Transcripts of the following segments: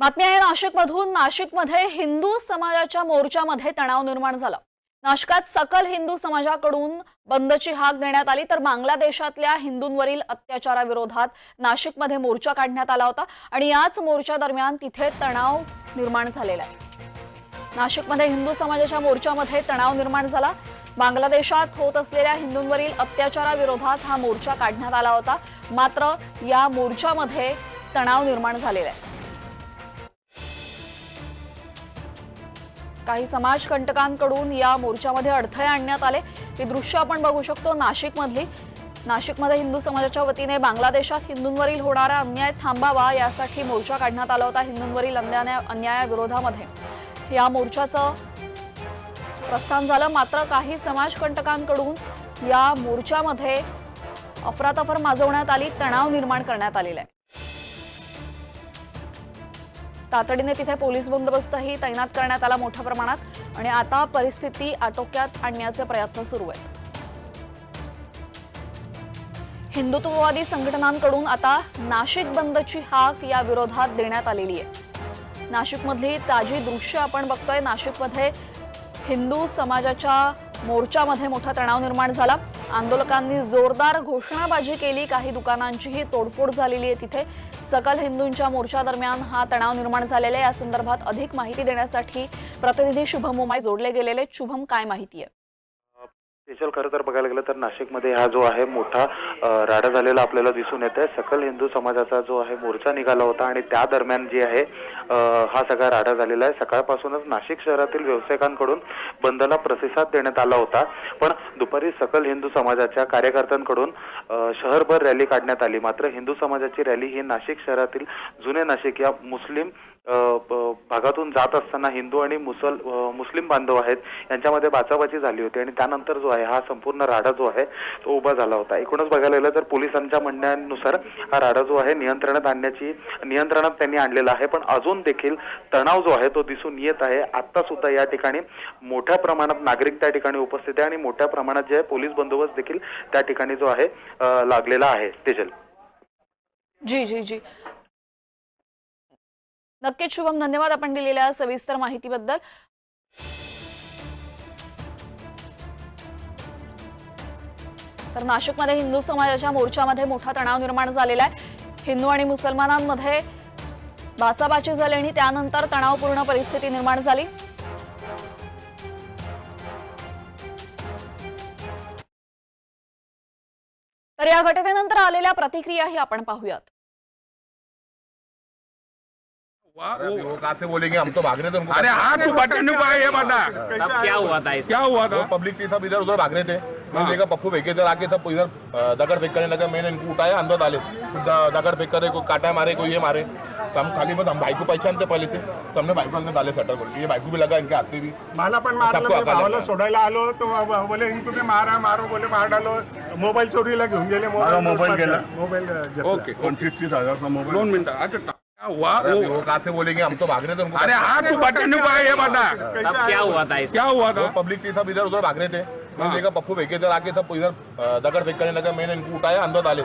बातमी आहे नाशिकमधून. नाशिकमध्ये हिंदू समाजाच्या मोर्चामध्ये तणाव निर्माण झाला. नाशिकात सकल हिंदू समाजाकडून बंदची हाक देण्यात आली तर बांगलादेशातल्या हिंदूंवरील अत्याचाराविरोधात नाशिकमध्ये मोर्चा काढण्यात आला होता आणि याच मोर्चा दरम्यान तिथे तणाव निर्माण झालेला आहे. नाशिकमध्ये हिंदू समाजाच्या मोर्चामध्ये तणाव निर्माण झाला. बांगलादेशात होत असलेल्या हिंदूंवरील अत्याचाराविरोधात हा मोर्चा काढण्यात आला होता. मात्र या मोर्चामध्ये तणाव निर्माण झालेला आहे. काही समाजकंटकांकडून या मोर्चामध्ये अडथळे आणण्यात आले. ही दृश्य आपण बघू शकतो नाशिकमधली. नाशिकमध्ये हिंदू समाजाच्या वतीने बांगलादेशात हिंदूंवरील होणारा अन्याय थांबावा यासाठी मोर्चा काढण्यात आला होता हिंदूंवरील अन्याय अन्यायाविरोधामध्ये. या मोर्चाचं प्रस्थान झालं. मात्र काही समाजकंटकांकडून या मोर्चामध्ये अफरातफर माजवण्यात आली तणाव निर्माण करण्यात आलेला आहे. तातडीने तिथे पोलीस बंदोबस्तही तैनात करण्यात आला मोठ्या प्रमाणात आणि आता परिस्थिती आटोक्यात आणण्याचे प्रयत्न सुरू आहेत. हिंदुत्ववादी संघटनांकडून आता नाशिक बंदची हाक या विरोधात देण्यात आलेली आहे. नाशिकमधली ताजी दृश्य आपण बघतोय. नाशिकमध्ये हिंदू समाजाच्या मोर्चामध्ये मोठा तणाव निर्माण झाला. आंदोलकांनी जोरदार घोषणाबाजी केली. काही दुकानांचीही तोडफोड झालेली आहे तिथे. सकल हिंदूंच्या मोर्चा दरम्यान हा तणाव निर्माण झालेला आहे. या संदर्भात अधिक माहिती देण्यासाठी प्रतिनिधी शुभम उमाय जोडले गेलेले. शुभम काय माहिती आहे? स्पेशल खरं तर बघायला गेलं तर नाशिकमध्ये हा जो आहे मोठा राडा झालेला आपल्याला दिसून येत आहे सकल हिंदू समाजाचा जो आहे मोर्चा निघाला होता आणि त्या दरम्यान जे आहे हा सगळा राडा झालेला आहे. सकाळपासूनच नाशिक शहरातील व्यावसायिकांकडून बंदला प्रतिसाद देण्यात आला होता. पण दुपारी सकल हिंदू समाजाच्या कार्यकर्त्यांकडून शहरभर रॅली काढण्यात आली. मात्र हिंदू समाजाची रॅली ही नाशिक शहरातील जुने नाशिक या मुस्लिम भागातून जात असताना हिंदू आणि मुसल मुस्लिम बांधव आहेत यांच्यामध्ये बाचाबाची झाली होती आणि त्यानंतर जो आहे हा संपूर्ण राडा जो आहे तो उभा झाला होता. एकूणच बघायला गेलं तर पोलिसांच्या म्हणण्यानुसार हा राडा जो आहे नियंत्रणात आणण्याची नियंत्रणात त्यांनी आणलेला आहे. पण अजून देखील तणाव जो आहे तो दिसून येत आहे. आता सुद्धा या ठिकाणी मोठ्या प्रमाणात नागरिक त्या ठिकाणी उपस्थित आहे आणि मोठ्या प्रमाणात जे आहे पोलीस बंदोबस्त देखील त्या ठिकाणी जो आहे लागलेला आहे. तेजल. जी जी जी. नक्कीच शुभम धन्यवाद आपण दिलेल्या सविस्तर माहितीबद्दल. तर नाशिकमध्ये हिंदू समाजाच्या मोर्चामध्ये मोठा तणाव निर्माण झालेला आहे. हिंदू आणि मुसलमानांमध्ये बाचाबाची झाली आणि त्यानंतर तणावपूर्ण परिस्थिती निर्माण झाली. तर या घटनेनंतर आलेल्या प्रतिक्रियाही आपण पाहूयात. वो- वो कहाँ से बोलेंगे हम तो भाग रहे थे उनको अरे हाँ तू बटन नहीं पाया ये बता क्या हुआ था क्या हुआ वो था पब्लिक थी सब इधर उधर भाग रहे थे। मैंने देखा पप्पू फेंके इधर आके सब इधर दगड़ फेंक करने लगे। मैंने इनको उठाया अंदर डाले। दगड़ फेंक करे कोई काटा मारे कोई ये मारे। तो हम खाली मत हम भाई को पहचानते पहले से। तो हमने भाई को अंदर डाले सटर बोल के ये भाई को भी लगा इनके हाथ में भी। मला पण मारलं सबको मी अकाल भावाला. सोडायला आलो तो बोले इनको भी मारा मारो बोले मार डालो. मोबाईल चोरीला घेऊन गेले माझा मोबाईल गेला. मोबाईल घेतला. ओके पंचवीस तीस हजारचा मोबाईल. दोन मिनट अच्छा अभी वो- वो कहाँ से बोलेंगे हम तो भाग रहे थे उनको। अरे हाँ तू बटन नहीं पाया ये बता। कैसा तब? क्या हुआ था क्या हुआ था? पब्लिक थी सब इधर उधर भाग रहे थे। मैंने। देखा पप्पू फेंके इधर आके सब इधर दगड़ फेंक करने लगे। मैंने इनको उठाया अंदर डाले।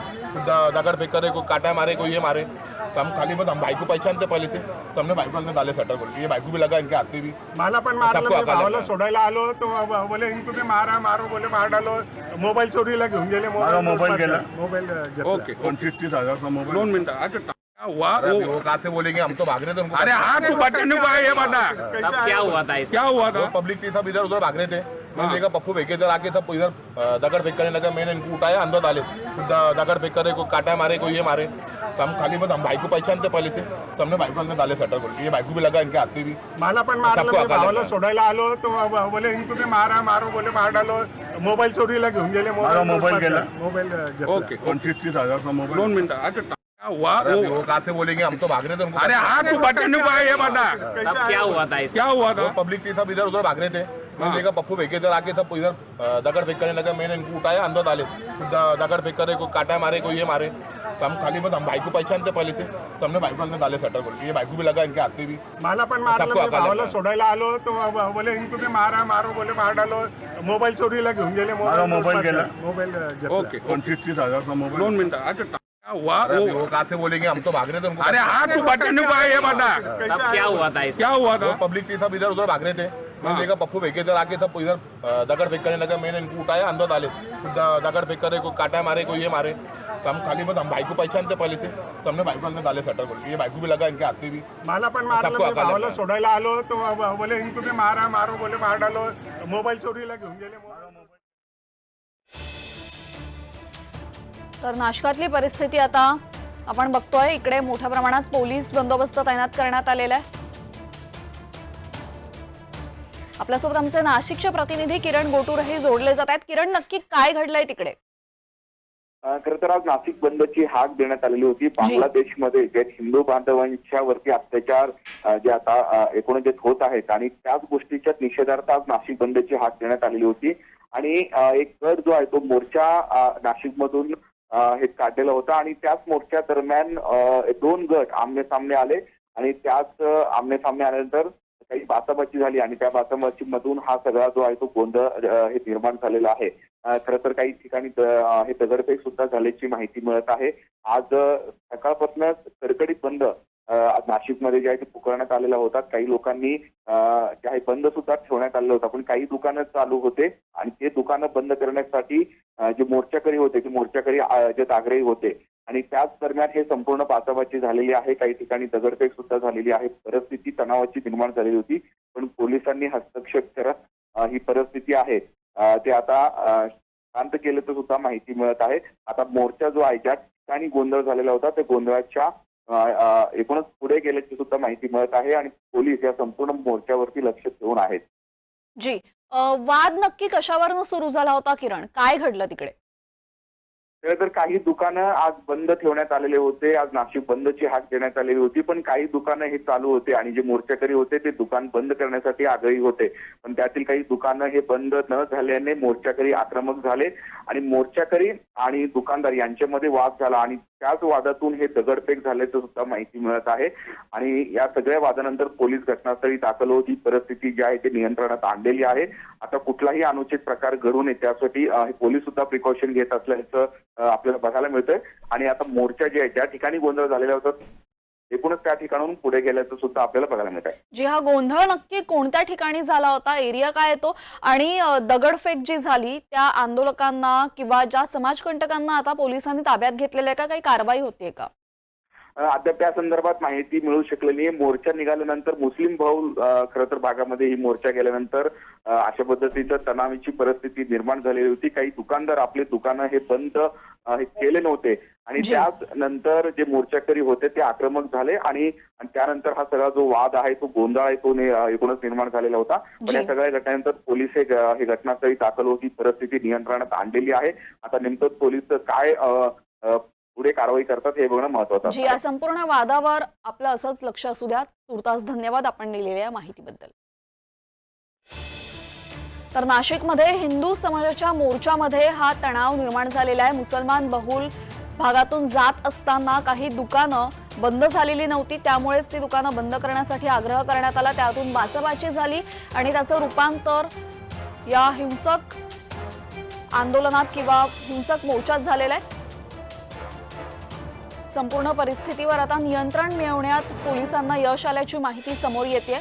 दगड़ फेंक करे कोई काटा मारे कोई ये मारे। तो हम खाली मत हम भाई को पहचानते पहले से। तो हमने भाई को अंदर डाले सटर बोल ये भाई को भी लगा इनके हाथ में भी। मला पण मारलं भावाला. सोडायला आलो तो बोले इनको भी मारा मारो बोले मार डालो. मोबाईल चोरीला घेऊन गेले माझा मोबाईल गेला. मोबाईल. ओके पंचवीस तीस हजारचा मोबाईल. दोन मिनट अच्छा क्या हुआ? अरे अभी वो- वो कहाँ से बोलेंगे? हम तो भाग रहे थे उनको अरे हाँ तू बटन ये बता। कैसा? क्या हुआ था क्या हुआ वो था पब्लिक थी सब इधर उधर भाग रहे थे। मैंने। देखा पप्पू फेंके इधर आके सब इधर दगड़ फेंक करने लगे। मैंने इनको उठाया अंदर डाले। दगड़ फेंक करे कोई काटा मारे कोई ये मारे। तो हम खाली मत हम भाई को पहचानते पहले से। तो हमने भाई को अंदर डाले सटर बोल के। ये भाई को भी लगा इनके हाथ में भी। मला पण मारलं भावाला. सोडायला आलो तो बोले इनको भी मारा मारो बोले मार डालो. मोबाईल चोरीला घेऊन गेले माझा मोबाईल गेला. मोबाईल. ओके पंचवीस तीस हजारचा मोबाईल. दोन मिनट अच्छा हुआ? वो- वो कहाँ से बोलेंगे हम तो भाग रहे थे उनको अरे हाँ तू बटन नहीं पाया ये बता कैसा? क्या हुआ था क्या हुआ था? पब्लिक थी सब इधर उधर भाग रहे थे। मैंने। देखा पप्पू फेंके इधर आके सब इधर दगड़ फेंक करने लगे। मैंने इनको उठाया अंदर डाले। दगड़ फेंक करे कोई काटा मारे कोई ये मारे। तो हम खाली मत हम भाई को पहचानते पहले से। तो हमने भाई को अंदर डाले सटर बोल ये भाई को भी लगा इनके हाथ में भी। मला पण मारलं भावाला. सोडायला आलो तो बोले इनको भी मारा मारो बोले मार डालो. मोबाईल चोरीला घेऊन गेले मोबाईल गेला. मोबाईल. ओके पंचवीस तीस हजारचा मोबाईल. दोन मिनट अच्छा अभी वो वो कहाँ से बोलेंगे? हम तो भाग रहे थे उनको अरे हाँ तू बटन ये बता कैसे आए? क्या हुआ था क्या हुआ वो था पब्लिक थी सब इधर उधर भाग रहे थे। मैंने देखा पप्पू फेंके इधर आके सब इधर दगड़ फेंक करने लगा। मैंने इनको उठाया अंदर डाले। दगड़ फेंक करे कोई काटा मारे कोई ये मारे। तो हम खाली बस हम भाई को पहचानते पहले से। तो हमने भाई को अंदर डाले सटर बोल ये भाई को भी लगा इनके हाथ में भी। मला पण मारलं भावाला. सोडायला आलो तो बोले इनको भी मारा मारो बोले मार डालो. मोबाईल चोरीला घेऊन गेले तर नाशकातली परिस्थिती आता आपण बघतोय. इकडे मोठ्या प्रमाणात पोलीस बंदोबस्त तैनात करण्यात आलेला आहे. आपल्यासोबत आमचे नाशिकचे प्रतिनिधी किरण गोटूरही जोडले जात आहेत. किरण नक्की काय घडलंय तिकडे? खर तर आज नाशिक बंदची हाक देण्यात आलेली होती. बांगलादेशमध्ये जे हिंदू बांधवांच्या वरती अत्याचार जे आता अ, एकूण जे होत आहेत आणि त्याच गोष्टीच्या निषेधार्थ आज नाशिक बंदची हाक देण्यात आलेली होती. आणि एक गट जो आहे तो मोर्चा नाशिकमधून हे काढलेलं होतं आणि त्याच मोर्चा दरम्यान दोन गट आमने सामने आले आणि त्याच आमने सामने आल्यानंतर काही बाचाबाची झाली आणि त्या बाचाबाची मधून हा सगळा जो आहे तो गोंधळ हे निर्माण झालेला आहे. अ, खरं तर काही ठिकाणी हे दगडफेक सुद्धा झाल्याची माहिती मिळत आहे. आज सकाळपासूनच कडकडीत बंद नाशिकमध्ये जे आहे ते पुकारण्यात आलेला होता काही लोकांनी जे आहे बंद सुद्धा ठेवण्यात आलेलं होतं. पण काही दुकानं चालू होते आणि ते दुकानं बंद करण्यासाठी जे मोर्चाकरी होते ते मोर्चाकरी जे आग्रही होते आणि त्याच दरम्यान हे संपूर्ण बाचाबाची झालेली आहे. काही ठिकाणी दगडफेक सुद्धा झालेली आहे. परिस्थिती तणावाची निर्माण झालेली होती. पण पोलिसांनी हस्तक्षेप करत ही परिस्थिती आहे. ते आता शांत केल्याचं सुद्धा माहिती मिळत आहे. आता मोर्चा जो आहे ज्या ठिकाणी गोंधळ झालेला होता त्या गोंधळाच्या एकूणच पुढे गेल्याची सुद्धा माहिती मिळत आहे आणि पोलीस या संपूर्ण मोर्चावरती लक्ष ठेवून आहेत. जी वाद नक्की कशावरनं सुरू झाला होता किरण? काय घडलं तिकडे? तर काही दुकानं आज बंद ठेवण्यात आलेले होते. आज नाशिक बंदची हाक देण्यात आलेली होती. पण काही दुकानं हे चालू होते आणि जे मोर्चेकरी होते ते दुकान बंद करण्यासाठी आग्रही होते. पण त्यातील काही दुकानं हे बंद न झाल्याने मोर्चाकरी आक्रमक झाले आणि मोर्चाकरी आणि दुकानदार यांच्यामध्ये वाद झाला आणि त्याच वादातून हे दगडफेक झाल्याचं सुद्धा माहिती मिळत आहे. आणि या सगळ्या वादानंतर पोलीस घटनास्थळी दाखल होत ही परिस्थिती जी आहे ती नियंत्रणात आणलेली आहे. आता कुठलाही अनुचित प्रकार घडू नये त्यासाठी पोलीस सुद्धा प्रिकॉशन घेत असल्याचं आपल्याला बघायला मिळतंय. आणि आता मोर्चा जे आहे ज्या ठिकाणी गोंधळ झालेला होता एकूणच त्या ठिकाणून पुढे गेल्याचं सुद्धा आपल्याला बघायला मिळत आहे जी हा गोंधळ नक्की कोणत्या ठिकाणी झाला होता? एरिया काय येतो आणि दगडफेक जी झाली त्या आंदोलकांना किंवा ज्या समाजकंटकांना आता पोलिसांनी ताब्यात घेतलेल्या का? काही कारवाई होतीये का? अद्याप त्या संदर्भात माहिती मिळू शकलेली आहे मोर्चा निघाल्यानंतर मुस्लिम भाऊ खरं तर भागामध्ये ही मोर्चा गेल्यानंतर अशा पद्धतीचं तणावाची परिस्थिती निर्माण झालेली होती. काही दुकानदार आपले दुकानं हे बंद केले नव्हते. आणि. त्याच नंतर जे मोर्चाकरी होते ते आक्रमक झाले आणि त्यानंतर हा सगळा जो वाद आहे तो गोंधळ आहे तो एकूणच निर्माण झालेला होता. पण. या सगळ्या घटनेनंतर पोलीस हे घटनास्थळी दाखल होती परिस्थिती नियंत्रणात आणलेली आहे. आता नेमकं पोलीस काय पुढे कारवाई करतात हे बघणं महत्वाचं जी. या संपूर्ण वादावर आपलं असंच लक्ष असू द्या. तुर्तास धन्यवाद आपण दिलेल्या माहितीबद्दल. तर नाशिकमध्ये हिंदू समाजाच्या मोर्चामध्ये हा तणाव निर्माण झालेला आहे. मुसलमान बहुल भागातून जात असताना काही दुकानं बंद झालेली नव्हती. त्यामुळेच ती दुकानं बंद करण्यासाठी आग्रह करण्यात आला. त्यातून बाचाबाची झाली आणि त्याचं रूपांतर या हिंसक आंदोलनात किंवा हिंसक मोर्चात झालेलं आहे. संपूर्ण परिस्थितीवर आता नियंत्रण मिळवण्यात पोलिसांना यश आल्याची माहिती समोर येते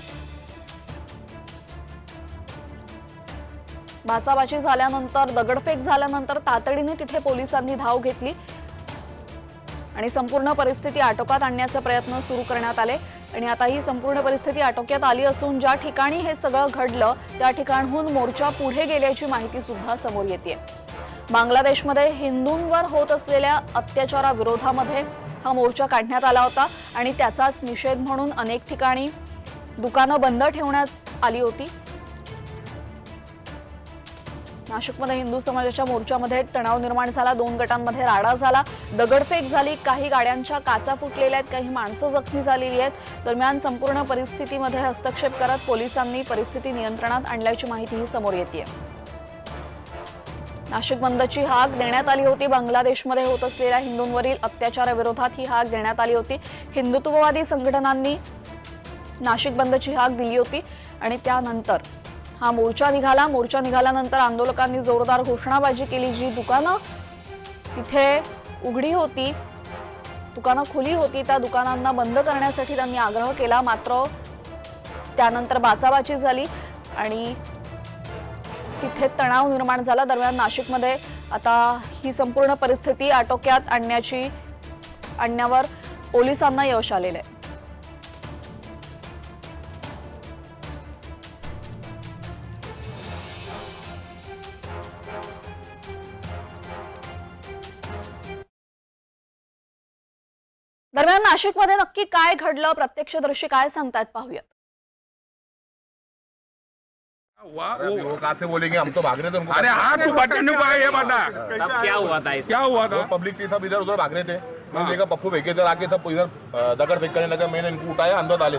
भासाबाची झाल्यानंतर दगडफेक झाल्यानंतर तातडीने तिथे पोलिसांनी धाव घेतली आणि संपूर्ण परिस्थिती आटोक्यात आणण्याचे प्रयत्न सुरू करण्यात आले. आणि आता ही संपूर्ण परिस्थिती आटोक्यात आली असून ज्या ठिकाणी हे सगळं घडलं त्या ठिकाणहून मोर्चा पुढे गेल्याची माहिती सुद्धा समोर येते बांगलादेशमध्ये हिंदूंवर होत असलेल्या अत्याचाराविरोधामध्ये हा मोर्चा काढण्यात आला होता आणि त्याचाच निषेध म्हणून अनेक ठिकाणी दुकानं बंद ठेवण्यात आली होती. नाशिकमध्ये हिंदू समाजाच्या मोर्चामध्ये तणाव निर्माण झाला दोन गटांमध्ये राडा झाला दगडफेक झाली काही गाड्यांच्या काचा फुटलेल्या आहेत काही माणसं जखमी झालेली आहेत. दरम्यान संपूर्ण परिस्थितीमध्ये हस्तक्षेप करत पोलिसांनी परिस्थिती नियंत्रणात आणल्याची माहितीही समोर येते नाशिक बंदची हाक देण्यात आली होती. बांगलादेशमध्ये होत असलेल्या हिंदूंवरील अत्याचाराविरोधात ही हाक देण्यात आली होती. हिंदुत्ववादी संघटनांनी नाशिक बंदची हाक दिली होती आणि त्यानंतर हा मोर्चा निघाला. मोर्चा निघाल्यानंतर आंदोलकांनी जोरदार घोषणाबाजी केली जी दुकानं तिथे उघडी होती दुकानं खुली होती. त्या दुकानांना बंद करण्यासाठी त्यांनी आग्रह केला. मात्र त्यानंतर बाचाबाची झाली आणि तिथे तणाव निर्माण झाला. दरम्यान नाशिकमध्ये आता ही संपूर्ण परिस्थिती आटोक्यात आणण्याची आणण्यावर पोलिसांना यश आलेलं आहे. दरम्यान नाशिकमध्ये नक्की काय घडलं? प्रत्यक्षदर्शी काय सांगतायत? पाहूयात. वो- वो कहाँ से बोलेंगे? हम तो भाग रहे थे उनको अरे हाँ तू बटन नहीं पाया ये बता क्या? हुआ था इस क्या हुआ वो था पब्लिक थी सब इधर उधर भाग रहे थे। मैंने। देखा पप्पू फेंके इधर आके सब इधर दगड़ फेंक करने लगा। मैंने इनको उठाया अंदर डाले।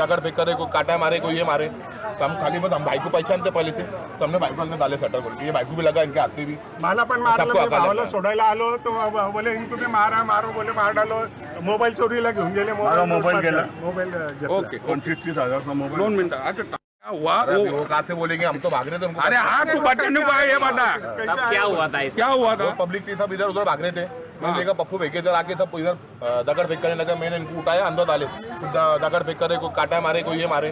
दगड़ फेंक करे कोई काटा मारे कोई ये मारे। तो हम खाली बस हम भाई को पहचानते पहले से। तो हमने भाई को अंदर डाले सटर बोल के। ये भाई को भी लगा इनके हाथ में भी। मला पण मारलं भावाला. सोडायला आलो. तो बोले इनको भी मारा मारो बोले मार डालो. मोबाईल चोरीला घेऊन गेले माझा मोबाईल गेला. मोबाईल. ओके पंचवीस तीस हजारचा मोबाईल. दोन मिनिटं हुआ वो- वो. कहाँ से बोलेंगे हम तो भाग रहे थे उनको अरे हाँ तू बटन नहीं पाया ये बता? क्या हुआ था क्या हुआ वो था? पब्लिक थी सब इधर उधर भाग रहे थे मैंने। देखा पप्पू फेंके इधर आके सब इधर दगड़ फेंक करने लगा मैंने इनको उठाया अंदर डाले दगड़ फेंक करे कोई काटा मारे कोई ये मारे.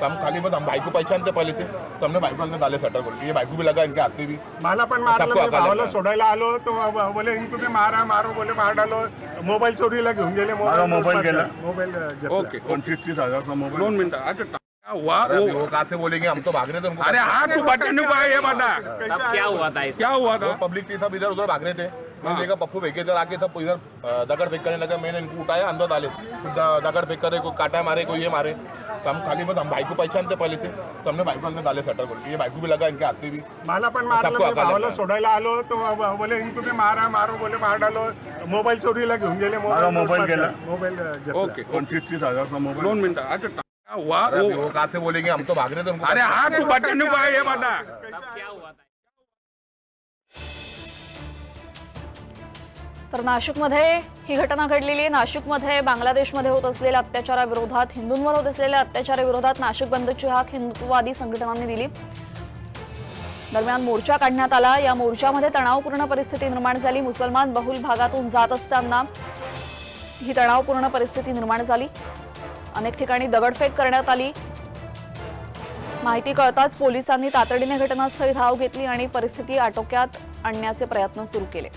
तो हम खाली बस हम भाई को पहचानते पहले से तो हमने भाई को अंदर डाले सटर बोल ये भाई को भी लगा इनके हाथ में भी मला पण मारलं सबको मी अकाल भावाला. सोडायला आलो तो बोले इनको भी मारा मारो बोले मार डालो मोबाईल चोरीला घेऊन गेले मोबाईल गेला. मोबाईल. ओके पंचवीस तीस हजारचा मोबाईल. दोन मिनिटं अच्छा हुआ अरे अभी वो- कहाँ से बोलेंगे हम तो भाग रहे थे उनको अरे हाँ तू बटन नहीं पाया ये बता तब? क्या हुआ था क्या हुआ वो था पब्लिक थी सब इधर उधर भाग रहे थे। मैंने। देखा पप्पू फेंके इधर आके सब इधर दगड़ फेंक करने लगा। मैंने इनको उठाया अंदर डाले। दगड़ फेंक करे कोई काटा मारे कोई ये मारे। तो हम खाली बस हम भाई को पहचानते पहले से। तो हमने भाई को अंदर डाले सटर बोल के। ये भाई को भी लगा इनके हाथ में भी। मला पण मारलं भावाला. सोडायला आलो तो बोले इनको भी मारा मारो बोले मार डालो. मोबाईल चोरीला घेऊन गेले मोबाईल गेला. मोबाईल. ओके पंचवीस तीस हजारचा मोबाईल. दोन मिनिटं हुआ अरे अभी वो- वो कहाँ से बोलेंगे हम तो भाग रहे थे उनको अरे हाँ तू बटन नहीं पाया ये बता। तब क्या हुआ था? तर नाशिकमध्ये ही घटना घडलेली आहे. नाशिकमध्ये बांगलादेशमध्ये होत असलेल्या अत्याचाराविरोधात हिंदूंवर होत असलेल्या अत्याचाराविरोधात नाशिक बंदची हाक हिंदुत्ववादी संघटनांनी दिली. दरम्यान मोर्चा काढण्यात आला. या मोर्चामध्ये तणावपूर्ण परिस्थिती निर्माण झाली. मुसलमान बहुल भागातून जात असताना ही तणावपूर्ण परिस्थिती निर्माण झाली. अनेक ठिकाणी दगडफेक करण्यात आली. माहिती कळताच पोलिसांनी तातडीने घटनास्थळी धाव घेतली आणि परिस्थिती आटोक्यात आणण्याचे प्रयत्न सुरू केले.